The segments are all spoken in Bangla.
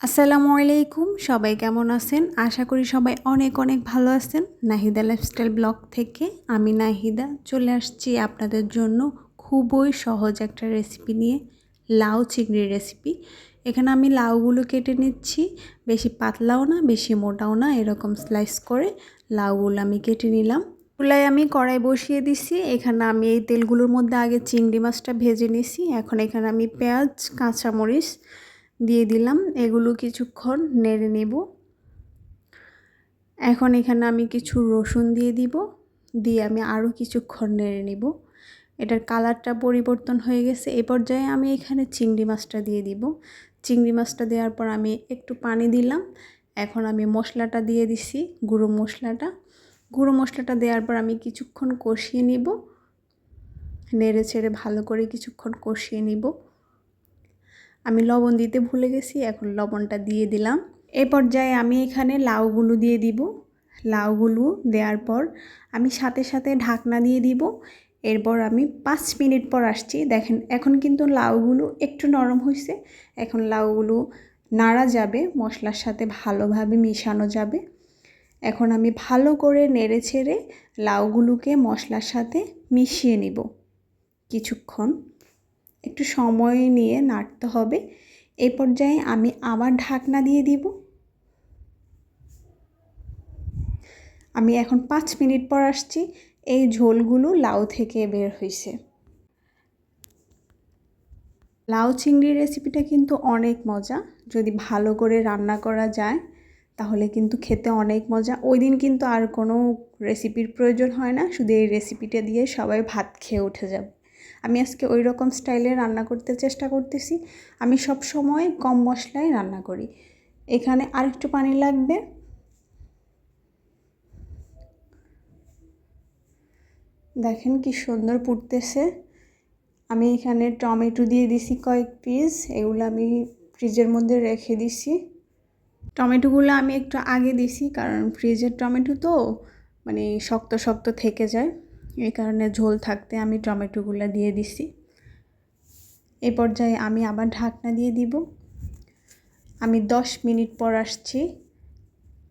আসসালামু আলাইকুম, সবাই কেমন আছেন? আশা করি সবাই অনেক অনেক ভালো আছেন। নাহিদা লাইফস্টাইল ব্লগ থেকে আমি নাহিদা চলে আসছি আপনাদের জন্য খুবই সহজ একটা রেসিপি নিয়ে, লাউ চিংড়ির রেসিপি এখানে আমি লাউগুলো কেটে নিচ্ছি, বেশি পাতলাও না, বেশি মোটাও না, এরকম স্লাইস করে লাউগুলো আমি কেটে নিলাম। চুলায় আমি কড়াই বসিয়ে দিছি, এখানে আমি এই তেলগুলোর মধ্যে আগে চিংড়ি মাছটা ভেজে নিছি। এখন এখানে আমি পেঁয়াজ, কাঁচামরিচ দিয়ে দিলাম। এগুলো কিছুক্ষণ নেড়ে নেব। এখন এখানে আমি কিছু রসুন দিয়ে দিব। দিয়ে আমি আরও কিছুক্ষণ নেড়ে নেব। এটার কালারটা পরিবর্তন হয়ে গেছে। এ পর্যায়ে আমি এখানে চিংড়ি মাছটা দিয়ে দিব। চিংড়ি মাছটা দেওয়ার পর আমি একটু পানি দিলাম। এখন আমি মশলাটা দিয়ে দিছি, গুঁড়ো মশলাটা। গুঁড়ো মশলাটা দেওয়ার পর আমি কিছুক্ষণ কষিয়ে নিব। নেড়ে ছেড়ে ভালো করে কিছুক্ষণ কষিয়ে নিব। আমি লবণ দিতে ভুলে গেছি, এখন লবণটা দিয়ে দিলাম। এ পর্যায়ে আমি এখানে লাউগুলো দিয়ে দিব। লাউগুলো দেওয়ার পর আমি সাথে সাথে ঢাকনা দিয়ে দিব। এরপর আমি পাঁচ মিনিট পর আসছি। দেখেন, এখন কিন্তু লাউগুলো একটু নরম হয়েছে এখন লাউগুলো নাড়া যাবে, মশলার সাথে ভালোভাবে মিশানো যাবে। এখন আমি ভালো করে নেড়ে ছেড়ে লাউগুলোকে মশলার সাথে মিশিয়ে নিব। কিছুক্ষণ একটু সময় নিয়ে নাড়তে হবে। এই পর্যায়ে আমি আবার ঢাকনা দিয়ে দিব। আমি এখন পাঁচ মিনিট পর আসছি। এই ঝোলগুলো লাউ থেকে বের হয়েছে লাউ চিংড়ির রেসিপিটা কিন্তু অনেক মজা। যদি ভালো করে রান্না করা যায়, তাহলে কিন্তু খেতে অনেক মজা। ওই দিন কিন্তু আর কোনো রেসিপির প্রয়োজন হয় না। শুধু এই রেসিপিটা দিয়ে সবাই ভাত খেয়ে উঠে যাবে। আমি আজকে ওই রকম স্টাইলে রান্না করতে চেষ্টা করতেছি। আমি সব সময় কম মশলায় রান্না করি। এখানে আরেকটু পানি লাগবে। দেখেন কি সুন্দর পুড়তেছে আমি এখানে টমেটো দিয়ে দিছি কয়েক পিস। এগুলো আমি ফ্রিজের মধ্যে রেখে দিছি। টমেটোগুলো আমি একটু আগে দিছি, কারণ ফ্রিজের টমেটো তো মানে শক্ত শক্ত থেকে যায়। এই কারণে ঝোল থাকতে আমি টমেটোগুলো দিয়ে দিছি। এই পর্যায়ে আমি আবার ঢাকনা দিয়ে দিব। আমি দশ মিনিট পর আসছি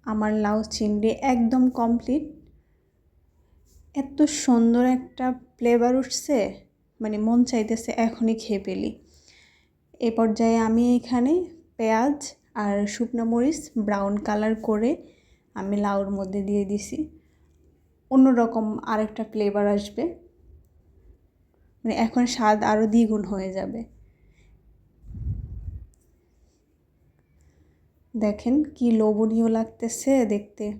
আমার লাউ চিংড়ি একদম কমপ্লিট। এত সুন্দর একটা ফ্লেভার উঠছে মানে মন চাইতেছে এখনই খেয়ে ফেলি। এ পর্যায়ে আমি এখানে পেঁয়াজ আর শুকনো মরিচ ব্রাউন কালার করে আমি লাউর মধ্যে দিয়ে দিছি। অন্যরকম আরেকটা ফ্লেভার আসবে। মানে এখন স্বাদ আরও দ্বিগুণ হয়ে যাবে। দেখেন কি লোভনীয় লাগতেছে দেখতে।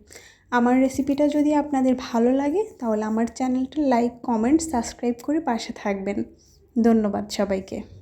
আমার রেসিপিটা যদি আপনাদের ভালো লাগে, তাহলে আমার চ্যানেলটা লাইক কমেন্ট সাবস্ক্রাইব করে পাশে থাকবেন। ধন্যবাদ সবাইকে।